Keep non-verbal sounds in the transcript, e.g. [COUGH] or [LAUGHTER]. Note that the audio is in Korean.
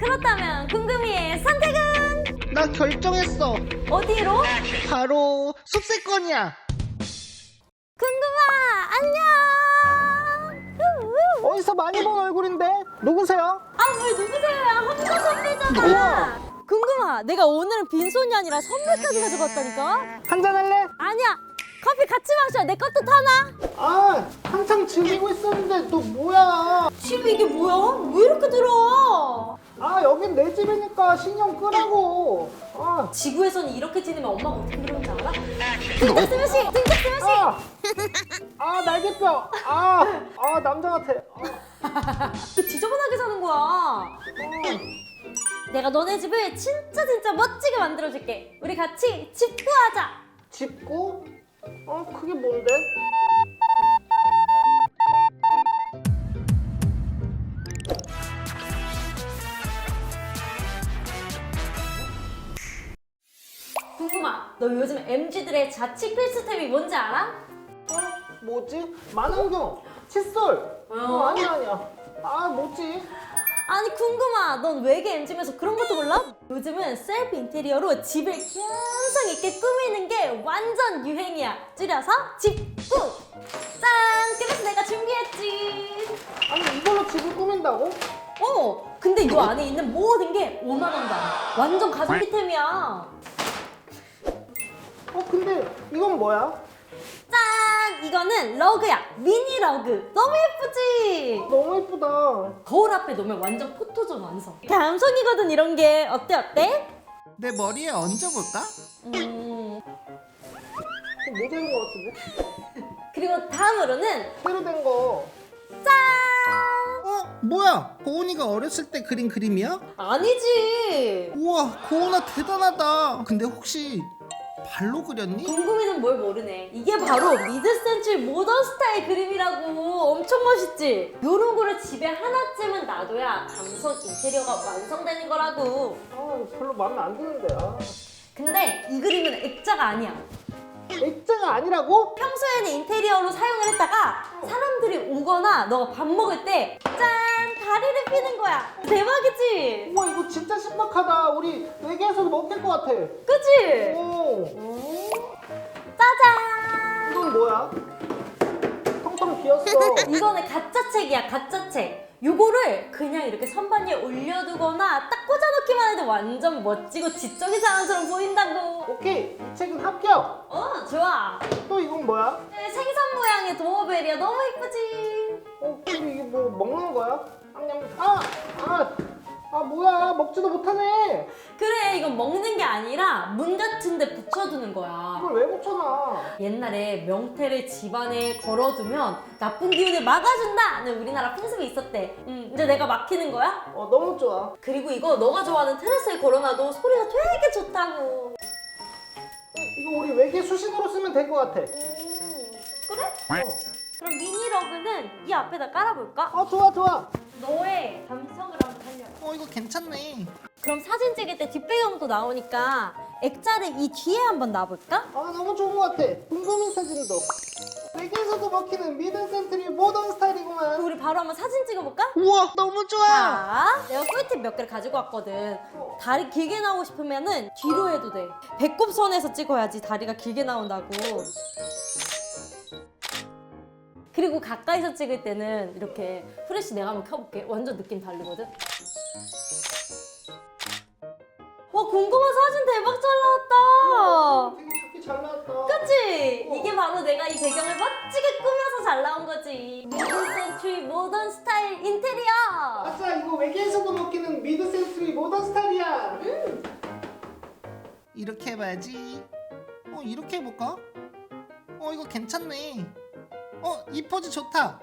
그렇다면 궁금이의 선택은 나 결정했어. 어디로? 바로 숲세권이야. 궁금아 안녕. 어디서 많이 본 얼굴인데? 누구세요? 아왜 누구세요? 한가 선배잖아. 궁금아 내가 오늘은 빈손이 아니라 선물까지 가지고 왔다니까. 한잔 할래? 아니야 커피 같이 마셔. 내 것도 타나? 아, 한창 즐기고 있었는데 너 뭐야? 집에 이게 뭐야? 왜 이렇게 들어와? 아, 여긴 내 집이니까 신경 끄라고. 아, 지구에서는 이렇게 지내면 엄마가 어떻게 그러는지 알아? 등짝 스매시! 등짝 스매시! 아, 아 날개뼈. 아, 아 남자 같아. 아, 그 지저분하게 사는 거야. 내가 너네 집을 진짜 진짜 멋지게 만들어줄게. 우리 같이 집 구하자. 짚고? 어, 그게 뭔데? 궁금아, 너 요즘 MG들의 자취 필수템이 뭔지 알아? 어, 뭐지? 만원경, 칫솔. 어, 아니야 아니야. 아, 뭐지? 아니 궁금아, 넌 외계 MG면서 그런 것도 몰라? 요즘은 셀프 인테리어로 집을 감성 있게 꾸미는 게 완전 유행이야. 줄여서 집구. 짠! 그래서 내가 준비했지. 아니 이걸로 집을 꾸민다고? 어, 근데 이 안에 있는 모든 게 5만 원도 안 해. 완전 가성비템이야. 어, 근데 이건 뭐야? 짠! 이거는 러그야. 미니 러그. 너무 예쁘지? 너무 예쁘다. 거울 앞에 놓으면 완전 포토존 완성. 감성이거든 이런 게. 어때 어때? 내 머리에 얹어볼까? 음. 모자인 것 같은데? 그리고 다음으로는 새로 된 거. 짠! 어? 뭐야? 고은이가 어렸을 때 그린 그림이야? 아니지. 우와, 고은아 대단하다. 근데 혹시 발로 그렸니? 궁금이는 뭘 모르네. 이게 바로 미드센츄리 모던 스타일 그림이라고. 엄청 멋있지? 요런 거를 집에 하나쯤은 놔둬야 감성 인테리어가 완성되는 거라고. 아, 별로 마음에 안 드는데. 아. 근데 이 그림은 액자가 아니야. 액자가 아니라고? 평소에는 인테리어로 사용을 했다가 사람들이 오거나 너가 밥 먹을 때 짠! 다리를 피는 거야. 대박이지? 우와, 이거 진짜 신박하다. 우리 외계에서도 먹을 것 같아. 그치? 오, 짜잔! 이건 뭐야? 텅텅 비었어. [LAUGHS] 이거는 가짜 책이야, 가짜 책. 요거를 그냥 이렇게 선반 위에 올려두거나 딱 꽂아놓기만 해도 완전 멋지고 지적인 사람처럼 보인다고. 오케이, 이 책은 합격. 어, 좋아. 또 이건 뭐야? 네, 생선 모양의 도어벨이야. 너무 예쁘지? 어, 근데 이게 뭐 먹는 거야? 아, 아, 아 뭐야? 먹지도 못하네. 그래, 이건 먹는 게 아니라 문 같은 데 붙여두는 거야. 이걸 왜 붙여놔? 옛날에 명태를 집안에 걸어두면 나쁜 기운을 막아준다 는 우리나라 풍습이 있었대. 음, 이제 내가 막히는 거야? 어, 너무 좋아. 그리고 이거 너가 좋아하는 테라스에 걸어놔도 소리가 되게 좋다고. 이거 우리 외계 수신호로 쓰면 될 것 같아. 음, 그래? 어. 그럼 미니 러그는 이 앞에다 깔아볼까? 어, 좋아, 좋아. 너의 감성을 한번 살려. 어, 이거 괜찮네. 그럼 사진 찍을 때 뒷배경도 나오니까 액자를 이 뒤에 한번 놔볼까? 아, 너무 좋은 것 같아. 궁금한 사진도. 외계에서도 먹히는 미든 센트리 모던 스타일이구만. 우리 바로 한번 사진 찍어볼까? 우와, 너무 좋아. 자, 내가 꿀팁 몇 개를 가지고 왔거든. 다리 길게 나오고 싶으면은 뒤로 해도 돼. 배꼽선에서 찍어야지 다리가 길게 나온다고. 그리고 가까이서 찍을 때는 이렇게 프레쉬 내가 한번 켜볼게. 완전 느낌 다르거든. 와 궁금한 사진 대박 잘 나왔다. 되게 잘 나왔다. 그치? 이게 바로 내가 이 배경을 멋지게 꾸며서 잘 나온 거지. 미드 센츄리 모던 스타일 인테리어. 아싸, 이거 외계에서도 먹히는 미드 센트리 모던 스타일이야. 이렇게 해봐야지. 어, 이렇게 해볼까? 어, 이거 괜찮네. 어, 이 포즈 좋다.